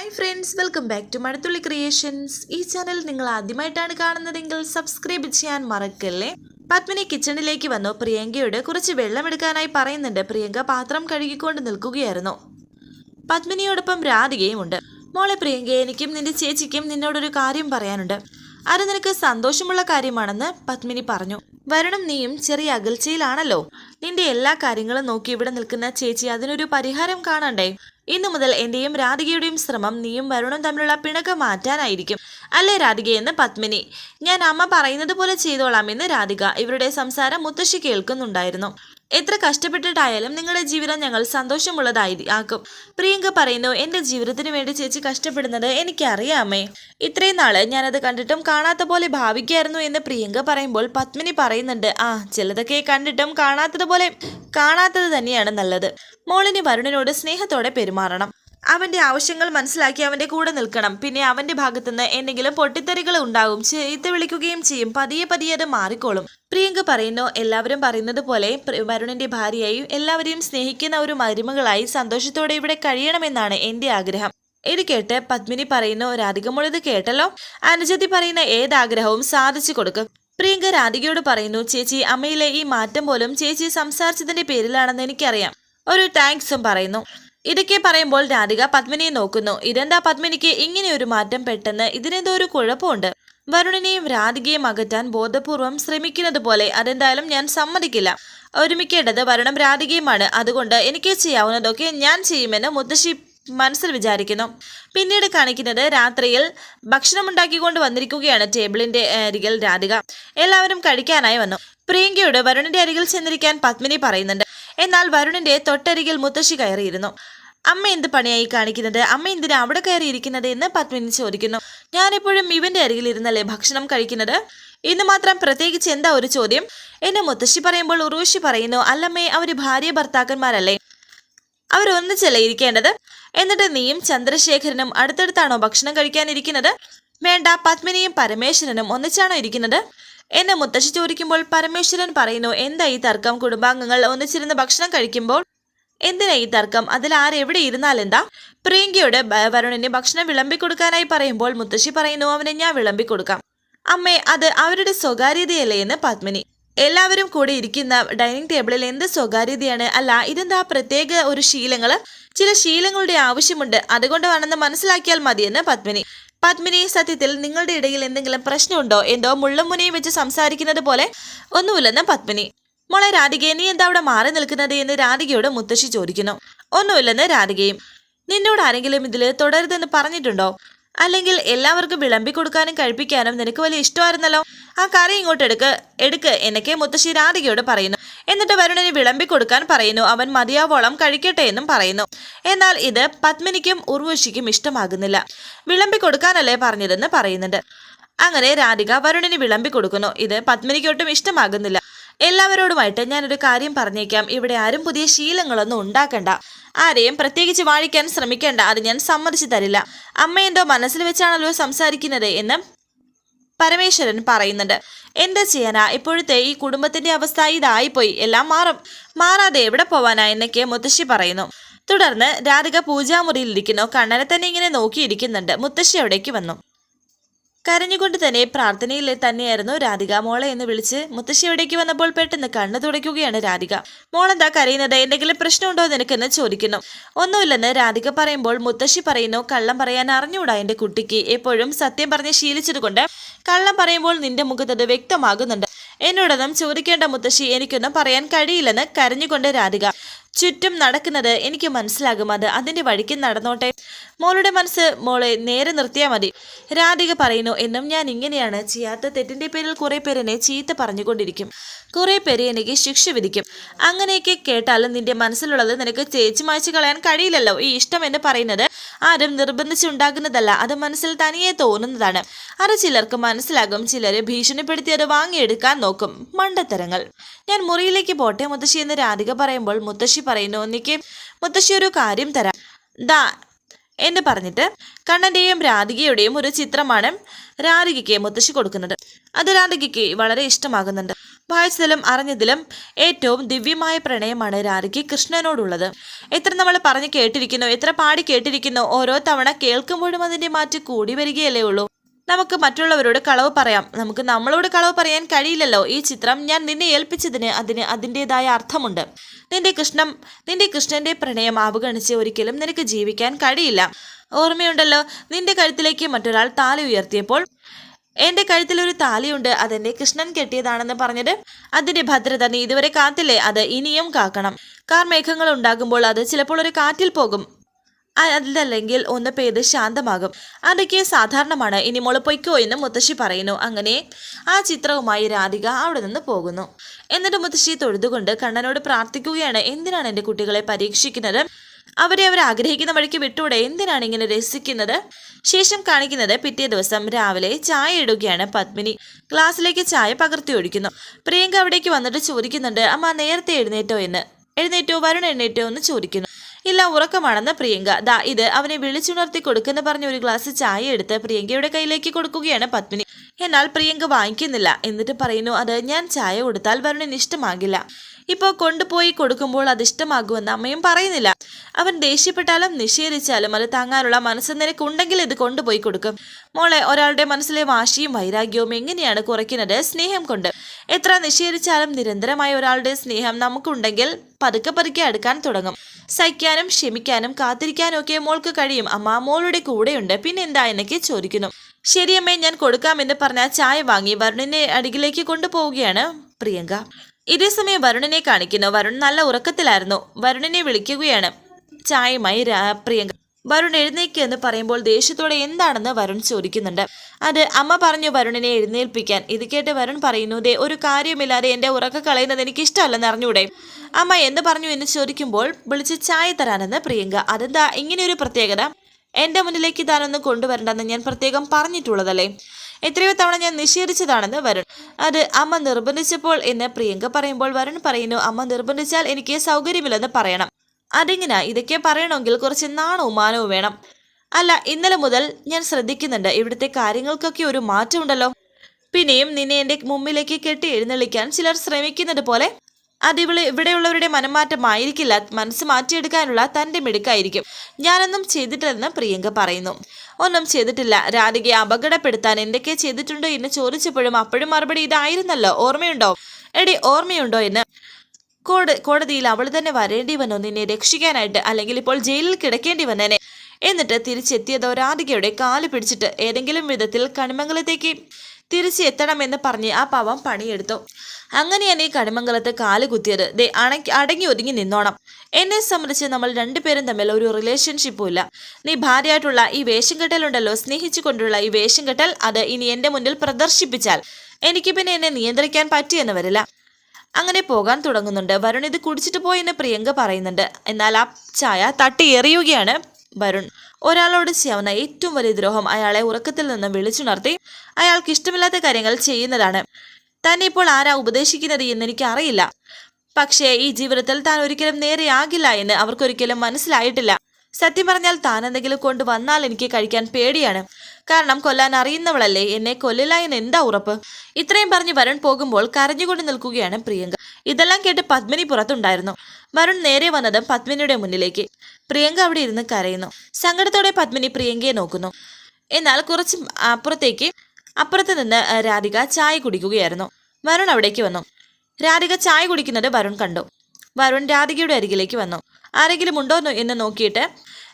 Hi friends welcome back to Mazhathulli creations ഈ channel നിങ്ങൾ ആദ്യമായിട്ടാണ് കാണുന്നതെങ്കിൽ സബ്സ്ക്രൈബ് ചെയ്യാൻ മറക്കല്ലേ? പത്മിനി കിച്ചണിലേക്ക് വന്നു. പ്രിയങ്കയോട് കുറച്ച് വെള്ളമെടുക്കാനായി പറയുന്നുണ്ട്. പ്രിയങ്ക പാത്രം കഴുകിക്കൊണ്ട് നിൽക്കുകയായിരുന്നു. പത്മിനിയോടൊപ്പം രാധികയും ഉണ്ട്. മോളെ പ്രിയങ്ക എനിക്കും നിന്റെ ചേച്ചിക്കും നിന്നോടൊരു കാര്യം പറയാനുണ്ട്. അത് നിനക്ക് സന്തോഷമുള്ള കാര്യമാണെന്ന് പത്മിനി പറഞ്ഞു. വരണം നീയും ചെറിയ അകൽച്ചയിലാണല്ലോ. നിന്റെ എല്ലാ കാര്യങ്ങളും നോക്കി ഇവിടെ നിൽക്കുന്ന ചേച്ചി അതിനൊരു പരിഹാരം കാണണ്ടേ? ഇന്നു മുതൽ എന്റെയും രാധികയുടെയും ശ്രമം നീയും വരുണും തമ്മിലുള്ള പിണക്കം മാറ്റാനായിരിക്കും. അല്ലേ രാധികയെന്ന് പത്മിനി? ഞാൻ അമ്മ പറയുന്നത് പോലെ ചെയ്തോളാം എന്ന് രാധിക ഇവരുടെ സംസാരം മുത്തശ്ശി കേൾക്കുന്നുണ്ടായിരുന്നു. എത്ര കഷ്ടപ്പെട്ടിട്ടായാലും നിങ്ങളുടെ ജീവിതം ഞങ്ങൾ സന്തോഷമുള്ളതായി ആക്കും പ്രിയങ്ക പറയുന്നു എന്റെ ജീവിതത്തിന് വേണ്ടി ചേച്ചി കഷ്ടപ്പെടുന്നത് എനിക്കറിയാമേ. ഇത്രയും നാൾ ഞാനത് കണ്ടിട്ടും കാണാത്ത പോലെ ഭാവിക്കായിരുന്നു എന്ന് പ്രിയങ്ക പറയുമ്പോൾ പത്മിനി പറയുന്നുണ്ട് ആ ചിലതൊക്കെ കണ്ടിട്ടും കാണാത്തതുപോലെ കാണാത്തത് തന്നെയാണ് നല്ലത്. മോളിന് വരുണിനോട് സ്നേഹത്തോടെ പെരുമാറണം. അവന്റെ ആവശ്യങ്ങൾ മനസ്സിലാക്കി അവന്റെ കൂടെ നിൽക്കണം. പിന്നെ അവന്റെ ഭാഗത്തുനിന്ന് എന്തെങ്കിലും പൊട്ടിത്തെറികൾ ഉണ്ടാവും. ചീത്ത വിളിക്കുകയും ചെയ്യും. പതിയെ പതിയെ അത് മാറിക്കോളും. പ്രിയങ്ക പറയുന്നു എല്ലാവരും പറയുന്നത് പോലെ വരുണിന്റെ ഭാര്യയായി എല്ലാവരെയും സ്നേഹിക്കുന്ന ഒരു മരുമകളായി സന്തോഷത്തോടെ ഇവിടെ കഴിയണമെന്നാണ് എന്റെ ആഗ്രഹം. ഇത് കേട്ട് പത്മിനി പറയുന്നു രാധികമോൾ കേട്ടല്ലോ? അനുജതി പറയുന്ന ഏതാഗ്രഹവും സാധിച്ചു കൊടുക്കും. പ്രിയങ്ക രാധികയോട് പറയുന്നു ചേച്ചി അമ്മയിലെ ഈ മാറ്റം പോലും ചേച്ചി സംസാരിച്ചതിന്റെ പേരിലാണെന്ന് എനിക്കറിയാം. ഒരു താങ്ക്സും പറയുന്നു. ഇതൊക്കെ പറയുമ്പോൾ രാധിക പത്മിനിയെ നോക്കുന്നു. ഇതെന്താ പത്മിനിക്ക് ഇങ്ങനെ ഒരു മാറ്റം പെട്ടെന്ന്? ഇതിനെന്തോ ഒരു കുഴപ്പമുണ്ട്. വരുണിനെയും രാധികയും അകറ്റാൻ ബോധപൂർവം ശ്രമിക്കുന്നത് പോലെ അതെന്തായാലും ഞാൻ സമ്മതിക്കില്ല. ഒരുമിക്കേണ്ടത് വരുണം രാധികയുമാണ്. അതുകൊണ്ട് എനിക്ക് ചെയ്യാവുന്നതൊക്കെ ഞാൻ ചെയ്യുമെന്ന് മുത്തശ്ശി മനസ്സിൽ വിചാരിക്കുന്നു. പിന്നീട് കാണിക്കുന്നത് രാത്രിയിൽ ഭക്ഷണം ഉണ്ടാക്കിക്കൊണ്ട് വന്നിരിക്കുകയാണ് ടേബിളിന്റെ അരികിൽ രാധിക. എല്ലാവരും കഴിക്കാനായി വന്നു. പ്രിയങ്കയോട് വരുണിന്റെ അരികിൽ ചെന്നിരിക്കാൻ പത്മിനി പറയുന്നുണ്ട്. എന്നാൽ വരുണിന്റെ തൊട്ടരികിൽ മുത്തശ്ശി കയറിയിരുന്നു. അമ്മ എന്ത് പണിയായി കാണിക്കുന്നത്? അമ്മ എന്തിനാ അവിടെ കയറിയിരിക്കുന്നത് എന്ന് പത്മിനി ചോദിക്കുന്നു. ഞാനെപ്പോഴും ഇവന്റെ അരികിൽ ഇരുന്നല്ലേ ഭക്ഷണം കഴിക്കുന്നത്? ഇന്ന് മാത്രം പ്രത്യേകിച്ച് എന്താ ഒരു ചോദ്യം? എന്നെ മുത്തശ്ശി പറയുമ്പോൾ ഉറൂഷി പറയുന്നു അല്ലമ്മേ അവർ ഭാര്യ ഭർത്താക്കന്മാരല്ലേ? അവർ ഒന്നിച്ചല്ലേ ഇരിക്കേണ്ടത്? എന്നിട്ട് നീയും ചന്ദ്രശേഖരനും അടുത്തടുത്താണോ ഭക്ഷണം കഴിക്കാനിരിക്കുന്നത്? വേണ്ട പത്മിനിയും പരമേശ്വരനും ഒന്നിച്ചാണോ ഇരിക്കുന്നത്? എന്നെ മുത്തശ്ശി ചോദിക്കുമ്പോൾ പരമേശ്വരൻ പറയുന്നു എന്താ ഈ തർക്കം? കുടുംബാംഗങ്ങൾ ഒന്നിച്ചിരുന്ന് ഭക്ഷണം കഴിക്കുമ്പോൾ എന്തിനാ ഈ തർക്കം? അതിൽ ആരെവിടെ ഇരുന്നാലെന്താ പ്രിയങ്കയോട് വരുണിന് ഭക്ഷണം വിളമ്പിക്കൊടുക്കാനായി പറയുമ്പോൾ മുത്തശ്ശി പറയുന്നു അവനെ ഞാൻ വിളമ്പിക്കൊടുക്കാം അമ്മേ അത് അവരുടെ സ്വകാര്യതയല്ലേ എന്ന് പത്മിനി. എല്ലാവരും കൂടി ഇരിക്കുന്ന ഡൈനിങ് ടേബിളിൽ എന്ത് സ്വകാര്യതയാണ്? അല്ല ഇതെന്താ പ്രത്യേക ഒരു ശീലങ്ങൾ? ചില ശീലങ്ങളുടെ ആവശ്യമുണ്ട് അതുകൊണ്ടാണെന്ന് മനസ്സിലാക്കിയാൽ മതിയെന്ന് പത്മിനി. പത്മിനി സത്യത്തിൽ നിങ്ങളുടെ ഇടയിൽ എന്തെങ്കിലും പ്രശ്നമുണ്ടോ? എന്തോ മുള്ളും മുനയും വെച്ച് സംസാരിക്കുന്നത് പോലെ ഒന്നുമില്ലെന്ന് പത്മിനി. മോളെ രാധികയെ നീ എന്താ അവിടെ മാറി നിൽക്കുന്നത് എന്ന് രാധികയോട് മുത്തശ്ശി ചോദിക്കുന്നു. ഒന്നുമില്ലെന്ന് രാധികയും നിന്നോട് ആരെങ്കിലും ഇതിൽ തുടരുതെന്ന് പറഞ്ഞിട്ടുണ്ടോ? അല്ലെങ്കിൽ എല്ലാവർക്കും വിളമ്പി കൊടുക്കാനും കഴിപ്പിക്കാനും നിനക്ക് വലിയ ഇഷ്ടമായിരുന്നല്ലോ? ആ കറി ഇങ്ങോട്ട് എടുക്ക് എടുക്ക് എന്നൊക്കെ മുത്തശ്ശി രാധികയോട് പറയുന്നു. എന്നിട്ട് വരുണിന് വിളമ്പി കൊടുക്കാൻ പറയുന്നു. അവൻ മതിയാവോളം കഴിക്കട്ടെ എന്നും പറയുന്നു. എന്നാൽ ഇത് പത്മിനിക്കും ഉർവശിക്കും ഇഷ്ടമാകുന്നില്ല. വിളമ്പി കൊടുക്കാനല്ലേ പറഞ്ഞതെന്ന് പറയുന്നുണ്ട്. അങ്ങനെ രാധിക വരുണിന് വിളമ്പി കൊടുക്കുന്നു ഇത് പത്മിനിക്കൊട്ടും ഇഷ്ടമാകുന്നില്ല. എല്ലാവരോടുമായിട്ട് ഞാനൊരു കാര്യം പറഞ്ഞേക്കാം. ഇവിടെ ആരും പുതിയ ശീലങ്ങളൊന്നും ഉണ്ടാക്കണ്ട. ആരെയും പ്രത്യേകിച്ച് വാഴിക്കാൻ ശ്രമിക്കേണ്ട. അത് ഞാൻ സമ്മതിച്ചു തരില്ല. അമ്മ എന്തോ മനസ്സിൽ വെച്ചാണല്ലോ സംസാരിക്കുന്നത് എന്ന് പരമേശ്വരൻ പറയുന്നുണ്ട്. എന്താ ചെയ്യാനാ ഇപ്പോഴത്തെ ഈ കുടുംബത്തിന്റെ അവസ്ഥ ഇതായിപ്പോയി. എല്ലാം മാറും. മാറാതെ എവിടെ പോവാനാ? എന്നൊക്കെ മുത്തശ്ശി പറയുന്നു. തുടർന്ന് രാധിക പൂജാമുറിയിൽ ഇരിക്കുന്നു. കണ്ണനെ തന്നെ ഇങ്ങനെ നോക്കിയിരിക്കുന്നുണ്ട്. മുത്തശ്ശി അവിടേക്ക് വന്നു. കരഞ്ഞുകൊണ്ട് തന്നെ പ്രാർത്ഥനയിൽ തന്നെയായിരുന്നു രാധിക. മോളെ എന്ന് വിളിച്ച് മുത്തശ്ശി എവിടേക്ക് വന്നപ്പോൾ പെട്ടെന്ന് കണ്ണു തുടയ്ക്കുകയാണ് രാധിക. മോളെന്താ കരയുന്നത്? എന്തെങ്കിലും പ്രശ്നമുണ്ടോ നിനക്കെന്ന് ചോദിക്കുന്നു. ഒന്നുമില്ലെന്ന് രാധിക പറയുമ്പോൾ മുത്തശ്ശി പറയുന്നു കള്ളം പറയാൻ അറിഞ്ഞൂടാ എന്റെ കുട്ടിക്ക്. എപ്പോഴും സത്യം പറഞ്ഞ് ശീലിച്ചതുകൊണ്ട് കള്ളം പറയുമ്പോൾ നിന്റെ മുഖത്തത് വ്യക്തമാകുന്നുണ്ട്. എന്നോടൊന്നും ചോദിക്കേണ്ട മുത്തശ്ശി എനിക്കൊന്നും പറയാൻ കഴിയില്ലെന്ന് കരഞ്ഞുകൊണ്ട് രാധിക ചുറ്റും നടക്കുന്നത് എനിക്ക് മനസ്സിലാകും. അത് അതിന്റെ വഴിക്ക് നടന്നോട്ടെ. മോളുടെ മനസ്സ് മോളെ നേരെ നിർത്തിയാൽ മതി. രാധിക പറയുന്നു എന്നും ഞാൻ ഇങ്ങനെയാണ്. ചെയ്യാത്ത തെറ്റിന്റെ പേരിൽ കുറെ പേരെന്നെ ചീത്ത പറഞ്ഞുകൊണ്ടിരിക്കും. കുറെ പേര് എനിക്ക് ശിക്ഷ വിധിക്കും. അങ്ങനെയൊക്കെ കേട്ടാലും നിന്റെ മനസ്സിലുള്ളത് നിനക്ക് ചേച്ചി മായ്ച്ചു കളയാൻ കഴിയില്ലല്ലോ. ഈ ഇഷ്ടം എന്ന് പറയുന്നത് ആരും നിർബന്ധിച്ചുണ്ടാകുന്നതല്ല. അത് മനസ്സിൽ തനിയെ തോന്നുന്നതാണ്. അത് ചിലർക്ക് മനസ്സിലാകും. ചിലരെ ഭീഷണിപ്പെടുത്തി അത് വാങ്ങിയെടുക്കാൻ നോക്കും. മണ്ടത്തരങ്ങൾ. ഞാൻ മുറിയിലേക്ക് പോട്ടെ മുത്തശ്ശി എന്ന് രാധിക പറയുമ്പോൾ മുത്തശ്ശി പറയുന്നു ഒന്നിക്ക് മുത്തശ്ശി ഒരു കാര്യം തരാം. ദാ എന്ന് പറഞ്ഞിട്ട് കണ്ണന്റെയും രാധികയുടെയും ഒരു ചിത്രമാണ് രാധികയ്ക്ക് മുത്തശ്ശി കൊടുക്കുന്നത്. അത് രാധികയ്ക്ക് വളരെ ഇഷ്ടമാകുന്നുണ്ട്. വായിച്ചതിലും അറിഞ്ഞതിലും ഏറ്റവും ദിവ്യമായ പ്രണയമാണ് രാധിക്ക് കൃഷ്ണനോടുള്ളത്. എത്ര നമ്മൾ പറഞ്ഞു കേട്ടിരിക്കുന്നു എത്ര പാടി കേട്ടിരിക്കുന്നു ഓരോ തവണ കേൾക്കുമ്പോഴും അതിന്റെ മാറ്റ് കൂടി വരികയല്ലേ ഉള്ളൂ. നമുക്ക് മറ്റുള്ളവരോട് കളവ് പറയാം. നമുക്ക് നമ്മളോട് കളവ് പറയാൻ കഴിയില്ലല്ലോ. ഈ ചിത്രം ഞാൻ നിന്നെ ഏൽപ്പിച്ചതിന് അതിന് അതിന്റെതായ അർത്ഥമുണ്ട്. നിന്റെ കൃഷ്ണം നിന്റെ കൃഷ്ണന്റെ പ്രണയം അവഗണിച്ച് ഒരിക്കലും നിനക്ക് ജീവിക്കാൻ കഴിയില്ല. ഓർമ്മയുണ്ടല്ലോ നിന്റെ കഴുത്തിലേക്ക് മറ്റൊരാൾ താലി ഉയർത്തിയപ്പോൾ എന്റെ കഴുത്തിൽ ഒരു താലിയുണ്ട്. അതെന്റെ കൃഷ്ണൻ കെട്ടിയതാണെന്ന് പറഞ്ഞത്. അതിന്റെ ഭദ്രത നീ ഇതുവരെ കാത്തില്ലേ? അത് ഇനിയും കാക്കണം. കാർമേഘങ്ങൾ ഉണ്ടാകുമ്പോൾ അത് ചിലപ്പോൾ ഒരു കാറ്റിൽ പോകും. അതല്ലെങ്കിൽ ഒന്ന് പെയ്ത് ശാന്തമാകും. അതൊക്കെ സാധാരണമാണ്. ഇനി മോൾ പൊയ്ക്കോ എന്ന് മുത്തശ്ശി പറയുന്നു. അങ്ങനെ ആ ചിത്രവുമായി രാധിക അവിടെ നിന്ന് പോകുന്നു. എന്നിട്ട് മുത്തശ്ശി തൊഴുതുകൊണ്ട് കണ്ണനോട് പ്രാർത്ഥിക്കുകയാണ്. എന്തിനാണ് എന്റെ കുട്ടികളെ പരീക്ഷിക്കുന്നത്? അവരെ അവർ ആഗ്രഹിക്കുന്ന വഴിക്ക് വിട്ടൂടെ? എന്തിനാണ് ഇങ്ങനെ രസിക്കുന്നത്? ശേഷം കാണിക്കുന്നത് പിറ്റേ ദിവസം രാവിലെ ചായ ഇടുകയാണ് പത്മിനി. ക്ലാസ്സിലേക്ക് ചായ പകർത്തി ഒഴിക്കുന്നു. പ്രിയങ്ക അവിടേക്ക് വന്നിട്ട് ചോദിക്കുന്നുണ്ട് അമ്മ നേരത്തെ എഴുന്നേറ്റോ എന്ന്? എഴുന്നേറ്റോ വരുൺ എഴുന്നേറ്റോ എന്ന് ചോദിക്കുന്നു. ഇല്ല ഉറക്കമാണെന്ന് പ്രിയങ്ക. ദാ ഇത്. അവനെ വിളിച്ചുണർത്തി കൊടുക്കുന്ന പറഞ്ഞ ഒരു ഗ്ലാസ് ചായ എടുത്ത് പ്രിയങ്കയുടെ കയ്യിലേക്ക് കൊടുക്കുകയാണ് പത്മിനി. എന്നാൽ പ്രിയങ്ക വാങ്ങിക്കുന്നില്ല. എന്നിട്ട് പറയുന്നു അത് ഞാൻ ചായ കൊടുത്താൽ വരുണിന് ഇഷ്ടമാകില്ല. ഇപ്പോൾ കൊണ്ടുപോയി കൊടുക്കുമ്പോൾ അത് ഇഷ്ടമാകുമെന്ന് അമ്മയും പറയുന്നില്ല. അവൻ ദേഷ്യപ്പെട്ടാലും നിഷേധിച്ചാലും അത് താങ്ങാനുള്ള മനസ്സ് നിനക്കുണ്ടെങ്കിൽ ഇത് കൊണ്ടുപോയി കൊടുക്കും. മോളെ ഒരാളുടെ മനസ്സിലെ വാശിയും വൈരാഗ്യവും എങ്ങനെയാണ് കുറയ്ക്കുന്നത് സ്നേഹം കൊണ്ട്? എത്ര നിഷേധിച്ചാലും നിരന്തരമായ ഒരാളുടെ സ്നേഹം നമുക്കുണ്ടെങ്കിൽ പതുക്കെ പതുക്കെ അടുക്കാൻ തുടങ്ങും. സഹിക്കാനും ക്ഷമിക്കാനും കാത്തിരിക്കാനും ഒക്കെ മോൾക്ക് കഴിയും. അമ്മ മോളുടെ കൂടെയുണ്ട്. പിന്നെന്താ എന്നൊക്കെ ചോദിക്കുന്നു. ശരിയമ്മേ ഞാൻ കൊടുക്കാമെന്ന് പറഞ്ഞ ചായ വാങ്ങി വരുണിനെ അടികിലേക്ക് കൊണ്ടുപോവുകയാണ് പ്രിയങ്ക. ഇതേസമയം വരുണിനെ കാണിക്കുന്നു. വരുൺ നല്ല ഉറക്കത്തിലായിരുന്നു. വരുണിനെ വിളിക്കുകയാണ്. ചായമായി പ്രിയങ്ക. വരുൺ എഴുന്നേക്ക് എന്ന് പറയുമ്പോൾ ദേഷ്യത്തോടെ എന്താണെന്ന് വരുൺ ചോദിക്കുന്നുണ്ട്. അത് അമ്മ പറഞ്ഞു വരുണിനെ എഴുന്നേൽപ്പിക്കാൻ. ഇത് കേട്ട് വരുൺ പറയുന്നു ദേ ഒരു കാര്യമില്ലാതെ എന്റെ ഉറക്ക കളയുന്നത് എനിക്ക് ഇഷ്ടമല്ലെന്ന് അറിഞ്ഞൂടെ? അമ്മ എന്ന് പറഞ്ഞു എന്ന് ചോദിക്കുമ്പോൾ വിളിച്ച് ചായ തരാനെന്ന് പ്രിയങ്ക അതെന്താ ഇങ്ങനെയൊരു പ്രത്യേകത? എന്റെ മുന്നിലേക്ക് താനൊന്ന് കൊണ്ടുവരണ്ടെന്ന് ഞാൻ പ്രത്യേകം പറഞ്ഞിട്ടുള്ളതല്ലേ? എത്രയോ തവണ ഞാൻ നിഷേധിച്ചതാണെന്ന് വരുൺ. അത് അമ്മ നിർബന്ധിച്ചപ്പോൾ എന്ന് പ്രിയങ്ക പറയുമ്പോൾ വരുൺ പറയുന്നു അമ്മ നിർബന്ധിച്ചാൽ എനിക്ക് സൗകര്യമില്ലെന്ന് പറയണം. അതെങ്ങനാ ഇതൊക്കെ പറയണമെങ്കിൽ കുറച്ച് നാണവും മാനവും വേണം. അല്ല ഇന്നലെ മുതൽ ഞാൻ ശ്രദ്ധിക്കുന്നുണ്ട് ഇവിടുത്തെ കാര്യങ്ങൾക്കൊക്കെ ഒരു മാറ്റമുണ്ടല്ലോ. പിന്നെയും നിന്നെ എന്റെ മുമ്പിലേക്ക് കെട്ടി എഴുന്നള്ളിക്കാൻ ചിലർ ശ്രമിക്കുന്നത് പോലെ അതിവിളി ഇവിടെയുള്ളവരുടെ മനംമാറ്റമായിരിക്കില്ല. മനസ്സ് മാറ്റിയെടുക്കാനുള്ള തന്റെ മിടുക്കായിരിക്കും. ഞാനൊന്നും ചെയ്തിട്ടില്ലെന്ന് പ്രിയങ്ക പറയുന്നു. ഒന്നും ചെയ്തിട്ടില്ല. രാധികയെ അപകടപ്പെടുത്താൻ എന്തൊക്കെ ചെയ്തിട്ടുണ്ടോ എന്ന് ചോദിച്ചപ്പോഴും അപ്പോഴും മറുപടി ഇതായിരുന്നല്ലോ. ഓർമ്മയുണ്ടോ? എടി ഓർമ്മയുണ്ടോ എന്ന്? കോട കോടതിയിൽ അവൾ തന്നെ വരേണ്ടി വന്നു. നിന്നെ രക്ഷിക്കാനായിട്ട് അല്ലെങ്കിൽ ഇപ്പോൾ ജയിലിൽ കിടക്കേണ്ടി വന്നേനെ. എന്നിട്ട് തിരിച്ചെത്തിയതോ രാധികയുടെ കാൽ പിടിച്ചിട്ട് ഏതെങ്കിലും വിധത്തിൽ കണിമംഗലത്തേക്ക് തിരിച്ചെത്തണമെന്ന് പറഞ്ഞ് ആ പാവം പണിയെടുത്തു. അങ്ങനെയാണ് ഈ കണിമംഗലത്ത് കാൽ കുത്തിയത്. ദേ അണക്കി അടങ്ങി ഒതുങ്ങി നിന്നോണം. എന്നെ സംബന്ധിച്ച് നമ്മൾ രണ്ടുപേരും തമ്മിൽ ഒരു റിലേഷൻഷിപ്പും ഇല്ല. നീ ഭാര്യയായിട്ടുള്ള ഈ വേഷം കെട്ടലുണ്ടല്ലോ. സ്നേഹിച്ചു കൊണ്ടുള്ള ഈ വേഷം കെട്ടൽ അത് ഇനി എന്റെ മുന്നിൽ പ്രദർശിപ്പിച്ചാൽ എനിക്ക് പിന്നെ എന്നെ നിയന്ത്രിക്കാൻ പറ്റിയെന്ന് വരില്ല. അങ്ങനെ പോകാൻ തുടങ്ങുന്നുണ്ട്. വരുൺ ഇത് കുടിച്ചിട്ട് പോയെന്ന് പ്രിയങ്ക പറയുന്നുണ്ട്. എന്നാൽ ആ ചായ തട്ടി എറിയുകയാണ് വരുൺ. ഒരാളോട് ചെയ്യാവുന്ന ഏറ്റവും വലിയ ദ്രോഹം അയാളെ ഉറക്കത്തിൽ നിന്ന് വിളിച്ചുണർത്തി. അയാൾക്ക് ഇഷ്ടമില്ലാത്ത കാര്യങ്ങൾ ചെയ്യുന്നതാണ്. തന്നെ ഇപ്പോൾ ആരാ ഉപദേശിക്കുന്നത് എന്ന് എനിക്ക് അറിയില്ല പക്ഷേ ഈ ജീവിതത്തിൽ താൻ ഒരിക്കലും നേരെയാകില്ല എന്ന് അവർക്കൊരിക്കലും മനസ്സിലായിട്ടില്ല. സത്യം പറഞ്ഞാൽ താൻ എന്തെങ്കിലും കൊണ്ട് വന്നാൽ എനിക്ക് കഴിക്കാൻ പേടിയാണ്. കാരണം കൊല്ലാൻ അറിയുന്നവളല്ലേ എന്നെ കൊല്ലില്ല എന്ന് എന്താ ഉറപ്പ്? ഇത്രയും പറഞ്ഞ് വരുൺ പോകുമ്പോൾ കരഞ്ഞുകൊണ്ട് നിൽക്കുകയാണ് പ്രിയങ്ക. ഇതെല്ലാം കേട്ട് പത്മിനി പുറത്തുണ്ടായിരുന്നു. വരുൺ നേരെ വന്നതും പത്മിനിയുടെ മുന്നിലേക്ക്. പ്രിയങ്ക അവിടെ ഇരുന്ന് കരയുന്നു. സങ്കടത്തോടെ പത്മിനി പ്രിയങ്കയെ നോക്കുന്നു. എന്നാൽ കുറച്ച് അപ്പുറത്തേക്ക് അപ്പുറത്ത് നിന്ന് രാധിക ചായ കുടിക്കുകയായിരുന്നു. വരുൺ അവിടേക്ക് വന്നു. രാധിക ചായ കുടിക്കുന്നത് വരുൺ കണ്ടു. വരുൺ രാധികയുടെ അരികിലേക്ക് വന്നു. ആരെങ്കിലും ഉണ്ടോ എന്ന് നോക്കിയിട്ട്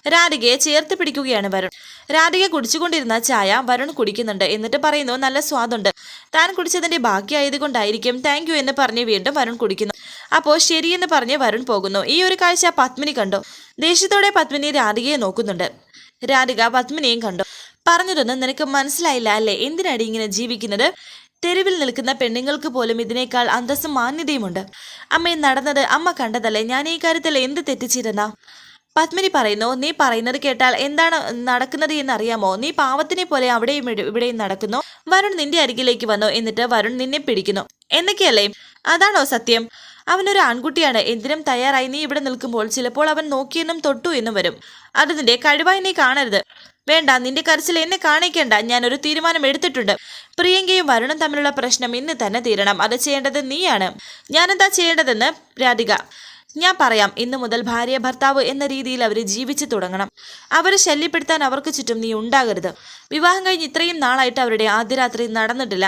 രാധികയെ ചേർത്ത് പിടിക്കുകയാണ് വരുൺ. രാധിക കുടിച്ചുകൊണ്ടിരുന്ന ചായ വരുൺ കുടിക്കുന്നുണ്ട്. എന്നിട്ട് പറയുന്നു നല്ല സ്വാദുണ്ട്. താൻ കുടിച്ചതിന്റെ ബാക്കിയായതുകൊണ്ടായിരിക്കും താങ്ക് യു എന്ന് പറഞ്ഞ് വീണ്ടും വരുൺ കുടിക്കുന്നു. അപ്പോൾ ശരിയെന്ന് പറഞ്ഞ് വരുൺ പോകുന്നു. ഈ ഒരു കാഴ്ച പത്മിനി കണ്ടു. ദേഷ്യത്തോടെ പത്മിനി രാധികയെ നോക്കുന്നുണ്ട്. രാധിക പത്മിനിയും കണ്ടു. പറഞ്ഞതൊന്നും നിനക്ക് മനസ്സിലായില്ല അല്ലേ? എന്തിനാടി ഇങ്ങനെ ജീവിക്കുന്നത്? തെരുവിൽ നിൽക്കുന്ന പെണ്ണുങ്ങൾക്ക് പോലും ഇതിനേക്കാൾ അന്തസ്സും മാന്യതയുമുണ്ട്. അമ്മ നടന്നത് അമ്മ കണ്ടതല്ലേ? ഞാൻ ഈ കാര്യത്തിൽ എന്ത് തെറ്റിച്ചിരുന്ന? പത്മിനി പറയുന്നു നീ പറയുന്നത് കേട്ടാൽ എന്താണ് നടക്കുന്നത് എന്ന് അറിയാമോ നീ പാവത്തിനെ പോലെ അവിടെയും ഇവിടെയും നടക്കുന്നു. വരുൺ നിന്റെ അരികിലേക്ക് വന്നു എന്നിട്ട് വരുൺ നിന്നെ പിടിക്കുന്നു. എന്നൊക്കെയല്ലേ അതാണോ സത്യം? അവനൊരു ആൺകുട്ടിയാണ്. എന്തിനും തയ്യാറായി നീ ഇവിടെ നിൽക്കുമ്പോൾ ചിലപ്പോൾ അവൻ നോക്കിയെന്നും തൊട്ടു എന്നും വരും. അത് നിന്റെ കഴിവായി നീ കാണരുത്. വേണ്ട നിന്റെ കരച്ചിൽ എന്നെ കാണിക്കേണ്ട. ഞാനൊരു തീരുമാനം എടുത്തിട്ടുണ്ട്. പ്രിയങ്കയും വരുണും തമ്മിലുള്ള പ്രശ്നം ഇന്ന് തന്നെ തീരണം. അത് ചെയ്യേണ്ടത് നീയാണ്. ഞാനെന്താ ചെയ്യേണ്ടതെന്ന് രാധിക ഞാൻ പറയാം. ഇന്നു മുതൽ ഭാര്യ ഭർത്താവ് എന്ന രീതിയിൽ അവർ ജീവിച്ചു തുടങ്ങണം. അവരെ ശല്യപ്പെടുത്താൻ അവർക്ക് ചുറ്റും നീ ഉണ്ടാകരുത്. വിവാഹം കഴിഞ്ഞ് ഇത്രയും നാളായിട്ട് അവരുടെ ആദ്യരാത്രി നടന്നിട്ടില്ല.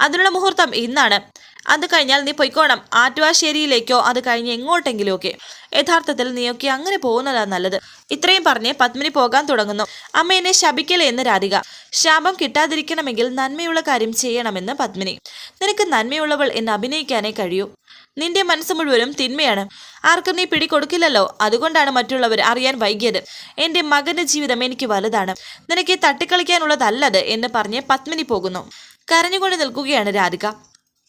അതിനുള്ള മുഹൂർത്തം ഇന്നാണ്. അത് കഴിഞ്ഞാൽ നീ പൊയ്ക്കോണം. ആറ്റുവാശ്ശേരിയിലേക്കോ അത് കഴിഞ്ഞ് എങ്ങോട്ടെങ്കിലും ഒക്കെ യഥാർത്ഥത്തിൽ നീയൊക്കെ അങ്ങനെ പോകുന്നതാ നല്ലത്. ഇത്രയും പറഞ്ഞ് പത്മിനി പോകാൻ തുടങ്ങുന്നു. അമ്മ എന്നെ ശപിക്കലേ എന്ന് രാധിക. ശാപം കിട്ടാതിരിക്കണമെങ്കിൽ നന്മയുള്ള കാര്യം ചെയ്യണമെന്ന് പത്മിനി. നിനക്ക് നന്മയുള്ളവൾ എന്ന് അഭിനയിക്കാനേ കഴിയൂ. നിന്റെ മനസ്സ് മുഴുവനും തിന്മയാണ്. ആർക്കും നീ പിടികൊടുക്കില്ലല്ലോ. അതുകൊണ്ടാണ് മറ്റുള്ളവർ അറിയാൻ വൈകിയത്. എന്റെ മകന്റെ ജീവിതം എനിക്ക് വലുതാണ്. നിനക്ക് തട്ടിക്കളിക്കാനുള്ളതല്ലത് എന്ന് പറഞ്ഞ് പത്മിനി പോകുന്നു. കരഞ്ഞുകൊണ്ട് നിൽക്കുകയാണ് രാധിക.